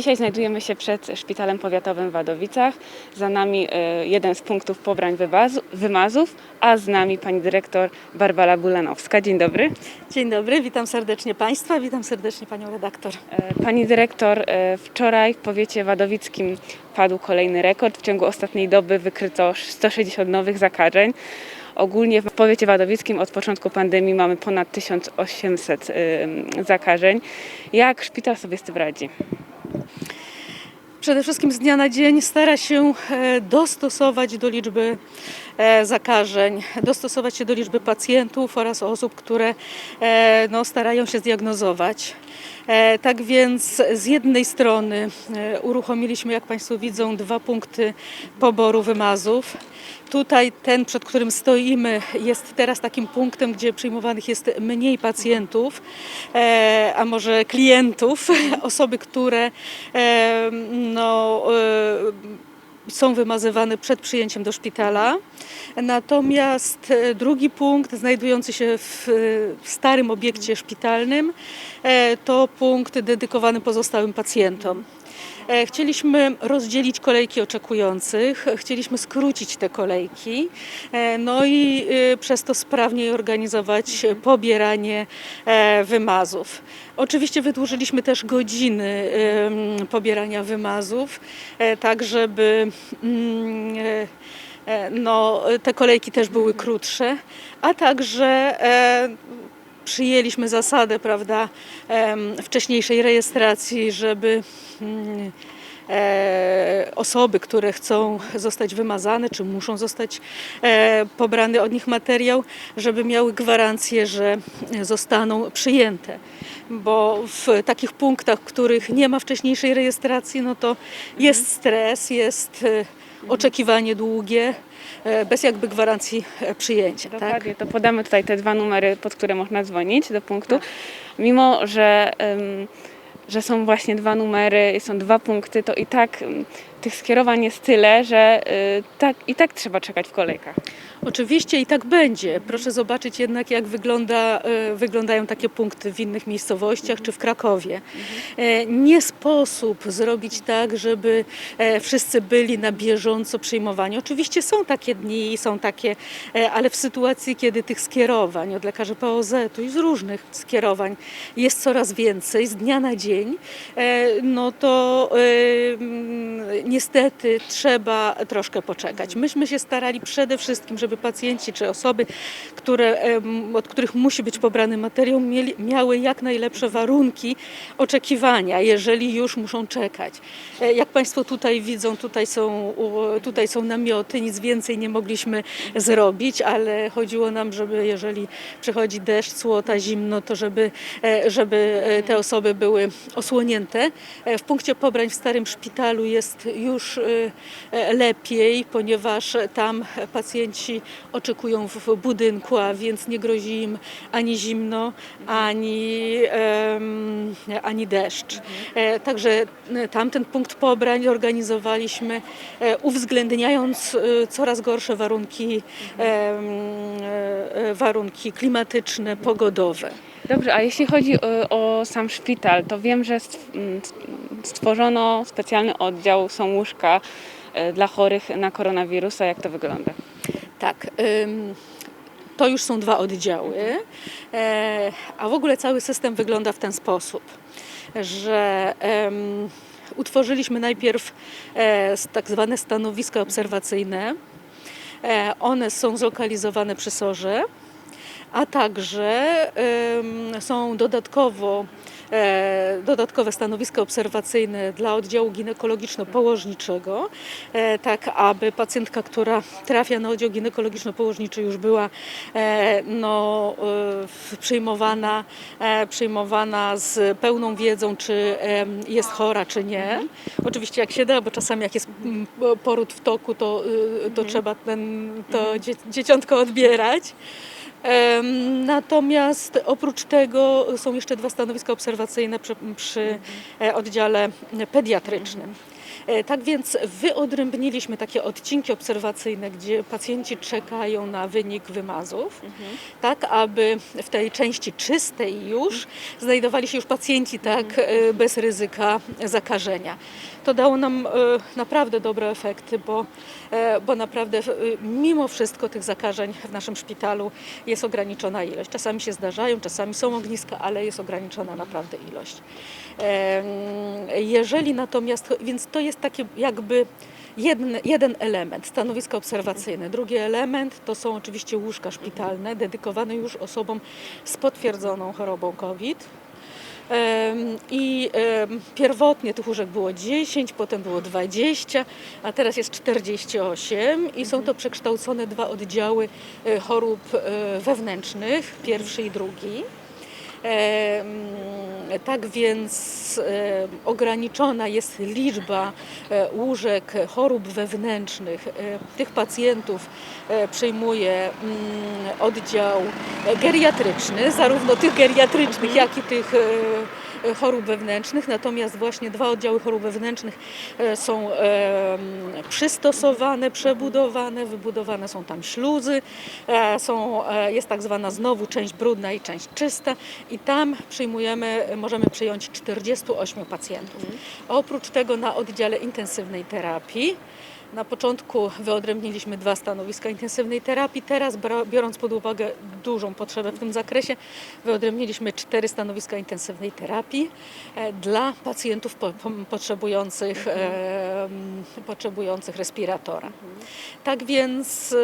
Dzisiaj znajdujemy się przed Szpitalem Powiatowym w Wadowicach. Za nami e, jeden z punktów pobrań wymazów, a z nami pani dyrektor Barbara Bulanowska. Dzień dobry. Dzień dobry, witam serdecznie Państwa, witam serdecznie Panią redaktor. E, Pani dyrektor, e, wczoraj w powiecie wadowickim padł kolejny rekord. W ciągu ostatniej doby wykryto 160 nowych zakażeń. Ogólnie w powiecie wadowickim od początku pandemii mamy ponad 1800 e, zakażeń. Jak szpital sobie z tym radzi? Przede wszystkim z dnia na dzień stara się e, dostosować do liczby zakażeń, dostosować się do liczby pacjentów oraz osób, które e, no, starają się zdiagnozować. E, Tak więc z jednej strony e, uruchomiliśmy, jak Państwo widzą, dwa punkty poboru wymazów. Tutaj ten, przed którym stoimy, jest teraz takim punktem, gdzie przyjmowanych jest mniej pacjentów, e, a może klientów, osoby, które e, no, e, są wymazywane przed przyjęciem do szpitala. Natomiast e, drugi punkt, znajdujący się w, w starym obiekcie szpitalnym, e, to punkt dedykowany pozostałym pacjentom. E, Chcieliśmy rozdzielić kolejki oczekujących, chcieliśmy skrócić te kolejki, e, no i e, przez to sprawniej organizować pobieranie wymazów. Oczywiście wydłużyliśmy też godziny pobierania wymazów, tak żeby mm, no, te kolejki też były krótsze, a także przyjęliśmy zasadę prawda, wcześniejszej rejestracji, żeby mm, e, osoby, które chcą zostać wymazane, czy muszą zostać e, pobrany od nich materiał, żeby miały gwarancję, że zostaną przyjęte. Bo w takich punktach, w których nie ma wcześniejszej rejestracji, no to jest stres, jest e, oczekiwanie długie, e, bez jakby gwarancji e, przyjęcia. Tak? Dokładnie, to podamy tutaj te dwa numery, pod które można dzwonić do punktu. Mimo, że, że są właśnie dwa numery, są dwa punkty, to i tak tych skierowań jest tyle, że y, tak, i tak trzeba czekać w kolejkach. Oczywiście i tak będzie. Proszę zobaczyć jednak, jak wygląda, e, wyglądają takie punkty w innych miejscowościach czy w Krakowie. E, Nie sposób zrobić tak, żeby e, wszyscy byli na bieżąco przyjmowani. Oczywiście są takie dni, są takie, ale w sytuacji, kiedy tych skierowań od lekarzy POZ-u i z różnych skierowań jest coraz więcej z dnia na dzień, no to mm, niestety trzeba troszkę poczekać. Myśmy się starali przede wszystkim, żeby pacjenci czy osoby, które, od których musi być pobrany materiał, mieli, miały jak najlepsze warunki oczekiwania, jeżeli już muszą czekać. E, Jak Państwo tutaj widzą, tutaj są, tutaj są namioty, nic więcej nie mogliśmy zrobić, ale chodziło nam, żeby jeżeli przychodzi deszcz, słota, zimno, to żeby, e, żeby e, te osoby były osłonięte. W punkcie pobrań w Starym Szpitalu jest już lepiej, ponieważ tam pacjenci oczekują w budynku, a więc nie grozi im ani zimno, ani, em, ani deszcz. E, Także e, tamten punkt pobrań organizowaliśmy, e, uwzględniając coraz gorsze warunki, warunki klimatyczne, pogodowe. Dobrze, a jeśli chodzi y, o sam szpital, to wiem, że stworzono specjalny oddział, są łóżka dla chorych na koronawirusa. Jak to wygląda? Tak. ym, To już są dwa oddziały, e, a w ogóle cały system wygląda w ten sposób, że utworzyliśmy najpierw e, tak zwane stanowiska obserwacyjne. E, One są zlokalizowane przy SORze, a także są dodatkowo e, dodatkowe stanowiska obserwacyjne dla oddziału ginekologiczno-położniczego, e, tak aby pacjentka, która trafia na oddział ginekologiczno-położniczy już była e, no, przyjmowana, przyjmowana z pełną wiedzą, czy jest chora, czy nie. Oczywiście jak się da, bo czasami jak jest mm, poród w toku, to, y, to trzeba ten, to dzie, dzieciątko odbierać. Natomiast oprócz tego są jeszcze dwa stanowiska obserwacyjne przy, przy e, oddziale pediatrycznym. E, Tak więc wyodrębniliśmy takie odcinki obserwacyjne, gdzie pacjenci czekają na wynik wymazów, tak aby w tej części czystej już znajdowali się już pacjenci tak e, bez ryzyka zakażenia. To dało nam e, naprawdę dobre efekty, bo, bo naprawdę mimo wszystko tych zakażeń w naszym szpitalu jest ograniczona ilość. Czasami się zdarzają, czasami są ogniska, ale jest ograniczona naprawdę ilość. Jeżeli natomiast, więc to jest takie jakby jeden, element, stanowisko obserwacyjne. Drugi element to są oczywiście łóżka szpitalne dedykowane już osobom z potwierdzoną chorobą COVID. I pierwotnie tych łóżek było 10, potem było 20, a teraz jest 48 i są to przekształcone dwa oddziały e, chorób e, wewnętrznych, pierwszy i drugi. Tak więc ograniczona jest liczba e, łóżek chorób wewnętrznych. E, Tych pacjentów e, przyjmuje mm, oddział geriatryczny, zarówno tych geriatrycznych, jak i tych chorób wewnętrznych. Natomiast właśnie dwa oddziały chorób wewnętrznych e, są e, przystosowane, przebudowane, wybudowane są tam śluzy, e, są, e, jest tak zwana znowu część brudna i część czysta i tam przyjmujemy, możemy przyjąć 48 pacjentów. Oprócz tego na oddziale intensywnej terapii na początku wyodrębniliśmy dwa stanowiska intensywnej terapii. Teraz, biorąc pod uwagę dużą potrzebę w tym zakresie, wyodrębniliśmy cztery stanowiska intensywnej terapii e, dla pacjentów po, po, potrzebujących, e, m, potrzebujących respiratora. Tak więc.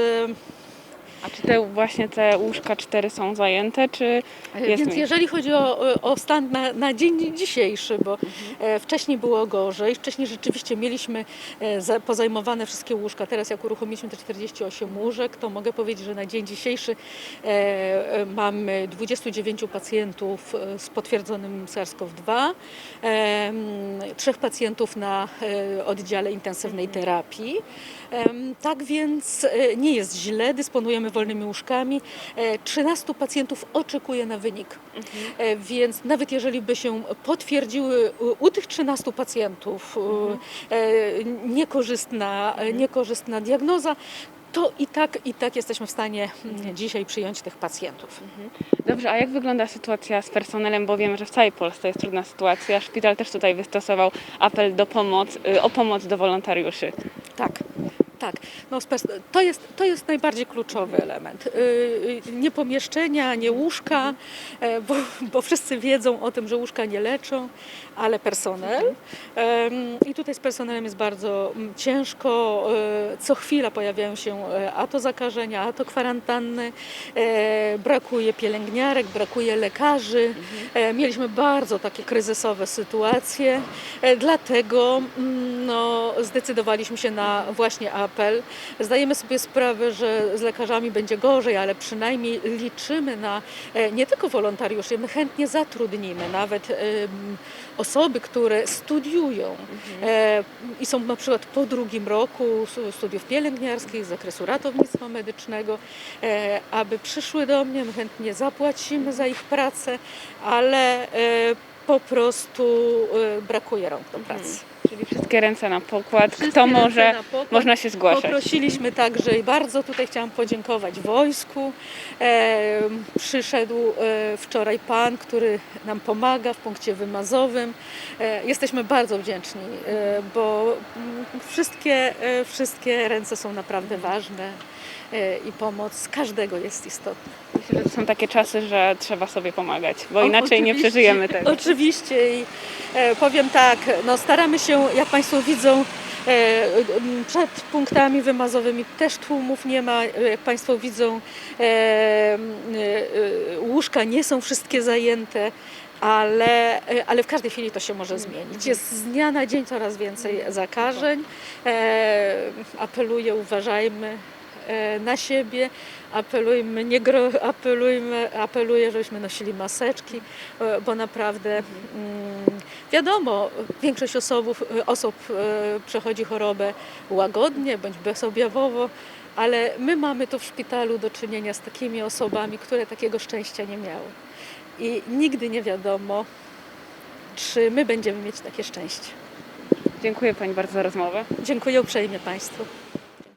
E, A czy te właśnie te łóżka cztery są zajęte, czy jest Więc mniej? jeżeli chodzi o, o stan na, na dzień dzisiejszy, bo e, wcześniej było gorzej, wcześniej rzeczywiście mieliśmy e, za, pozajmowane wszystkie łóżka, teraz jak uruchomiliśmy te 48 łóżek, to mogę powiedzieć, że na dzień dzisiejszy e, e, mamy 29 pacjentów e, z potwierdzonym SARS-CoV-2, e, m, trzech pacjentów na e, oddziale intensywnej terapii. Tak więc e, nie jest źle, dysponujemy wolnymi łóżkami. E, 13 pacjentów oczekuje na wynik. E, Więc nawet jeżeli by się potwierdziły u- tych 13 pacjentów e, e, niekorzystna, e, niekorzystna diagnoza, to i tak, i tak jesteśmy w stanie mm, dzisiaj przyjąć tych pacjentów. Dobrze, a jak wygląda sytuacja z personelem, bo wiemy, że w całej Polsce jest trudna sytuacja. Szpital też tutaj wystosował apel do pomoc, y, o pomoc do wolontariuszy. Tak. Tak, no, to, jest, to jest najbardziej kluczowy element. Yy, yy, Nie pomieszczenia, nie łóżka, e, bo, bo wszyscy wiedzą o tym, że łóżka nie leczą, ale personel. I tutaj z personelem jest bardzo ciężko. e, Co chwila pojawiają się e, a to zakażenia, a to kwarantanny. Brakuje pielęgniarek, brakuje lekarzy. Mieliśmy bardzo takie kryzysowe sytuacje, dlatego no, zdecydowaliśmy się na właśnie apel. Zdajemy sobie sprawę, że z lekarzami będzie gorzej, ale przynajmniej liczymy na e, nie tylko wolontariuszy, my chętnie zatrudnimy nawet osoby, które studiują e, i są na przykład po drugim roku studiów pielęgniarskich z zakresu ratownictwa medycznego, e, aby przyszły do mnie, my chętnie zapłacimy za ich pracę, ale po prostu brakuje rąk do pracy. Czyli wszystkie ręce na pokład. Wszystkie Kto może, pokład. można się zgłaszać. Poprosiliśmy także i bardzo tutaj chciałam podziękować wojsku. E, przyszedł e, wczoraj pan, który nam pomaga w punkcie wymazowym. E, jesteśmy bardzo wdzięczni, e, bo mm, wszystkie, e, wszystkie ręce są naprawdę ważne i pomoc każdego jest istotna. Myślę, że to są takie czasy, że trzeba sobie pomagać, bo O, inaczej nie przeżyjemy tego. Oczywiście i e, powiem tak, no staramy się, jak Państwo widzą, e, przed punktami wymazowymi też tłumów nie ma, e, jak Państwo widzą, e, e, e, łóżka nie są wszystkie zajęte. Ale, e, ale w każdej chwili to się może zmienić. Jest z dnia na dzień coraz więcej zakażeń. E, apeluję, uważajmy e, na siebie, apelujmy, nie gro, apelujmy, apeluję, żebyśmy nosili maseczki, e, bo naprawdę mm, wiadomo, większość osobów, osób e, przechodzi chorobę łagodnie bądź bezobjawowo, ale my mamy tu w szpitalu do czynienia z takimi osobami, które takiego szczęścia nie miały. I nigdy nie wiadomo, czy my będziemy mieć takie szczęście. Dziękuję Pani bardzo za rozmowę. Dziękuję uprzejmie Państwu.